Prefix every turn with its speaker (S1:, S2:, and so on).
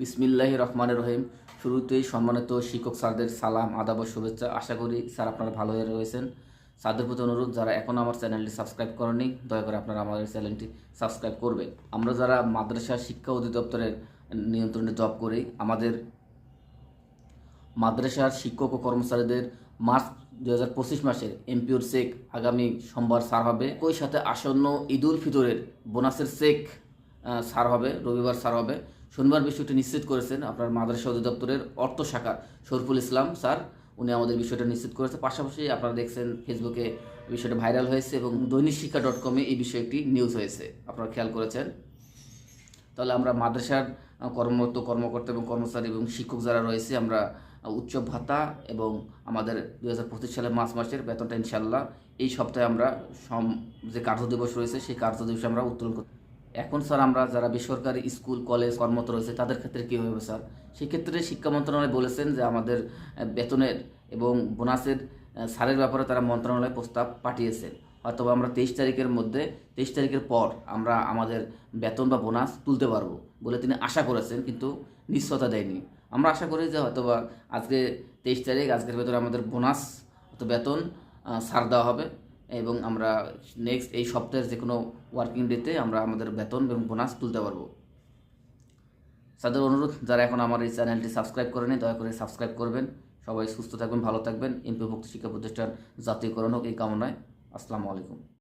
S1: বিসমিল্লাহ রহমানের রহিম। শুরুতেই সম্মানিত শিক্ষক স্যারদের সালাম, আদাব ও শুভেচ্ছা। আশা করি স্যার আপনারা ভালো হয়ে রয়েছেন। স্যারদের প্রতি অনুরোধ, যারা এখনও আমার চ্যানেলটি সাবস্ক্রাইব করেনি দয়া করে আপনারা আমাদের চ্যানেলটি সাবস্ক্রাইব করবেন। আমরা যারা মাদ্রাসা শিক্ষা অধিদপ্তরের নিয়ন্ত্রণে জব করি, আমাদের মাদ্রাসার শিক্ষক ও কর্মচারীদের মার্চ দু হাজার পঁচিশ মাসের এমপিওর চেক আগামী সোমবার সার হবে। ওই সাথে আসন্ন ঈদ উল ফিতরের বোনাসের চেক সার হবে, রবিবার সার হবে। শনিবার বিষয়টি নিশ্চিত করেছেন আপনার মাদ্রাসা অধিদপ্তরের অর্থ শাখার শরফুল ইসলাম স্যার। উনি আমাদের বিষয়টা নিশ্চিত করেছে। পাশাপাশি আপনারা দেখছেন ফেসবুকে বিষয়টা ভাইরাল হয়েছে এবং দৈনিক শিক্ষা ডট কমে এই বিষয়ে একটি নিউজ হয়েছে। আপনারা খেয়াল করেছেন? তাহলে আমরা মাদ্রাসার কর্মরত কর্মকর্তা এবং কর্মচারী এবং শিক্ষক যারা রয়েছে, আমরা উচ্চ ভাতা এবং আমাদের দু হাজার পঁচিশ সালের মার্চ মাসের বেতনটা ইনশাল্লাহ এই সপ্তাহে আমরা সম যে কার্য দিবস রয়েছে, সেই কার্য দিবসে আমরা উত্তোলন করতে এখন স্যার আমরা যারা বেসরকারি স্কুল, কলেজ, কর্মরত রয়েছে, তাদের ক্ষেত্রে কী হবে স্যার? সেক্ষেত্রে শিক্ষা মন্ত্রণালয় বলেছেন যে আমাদের বেতনের এবং বোনাসের সারের ব্যাপারে তারা মন্ত্রণালয়ে প্রস্তাব পাঠিয়েছেন। হয়তো আমরা তেইশ তারিখের মধ্যে, তেইশ তারিখের পর আমরা আমাদের বেতন বা বোনাস তুলতে পারব বলে তিনি আশা করেছেন, কিন্তু নিশ্চয়তা দেয়নি। আমরা আশা করি যে হয়তোবা আজকে তেইশ তারিখ, আজকের ভেতরে আমাদের বোনাস বেতন ছাড় দেওয়া হবে। এবং আমরা নেক্সট এই সপ্তাহের যে কোনো ওয়ার্কিং ডেতে আমরা আমাদের বেতন এবং বোনাস তুলতে পারব। তাদের অনুরোধ, যারা এখন আমার এই চ্যানেলটি সাবস্ক্রাইব করেনি, দয়া করে সাবস্ক্রাইব করবেন। সবাই সুস্থ থাকবেন, ভালো থাকবেন। এমপি ভক্ত শিক্ষা প্রতিষ্ঠান জাতীয়করণ হোক, এই কামনায়। আসসালামু আলাইকুম।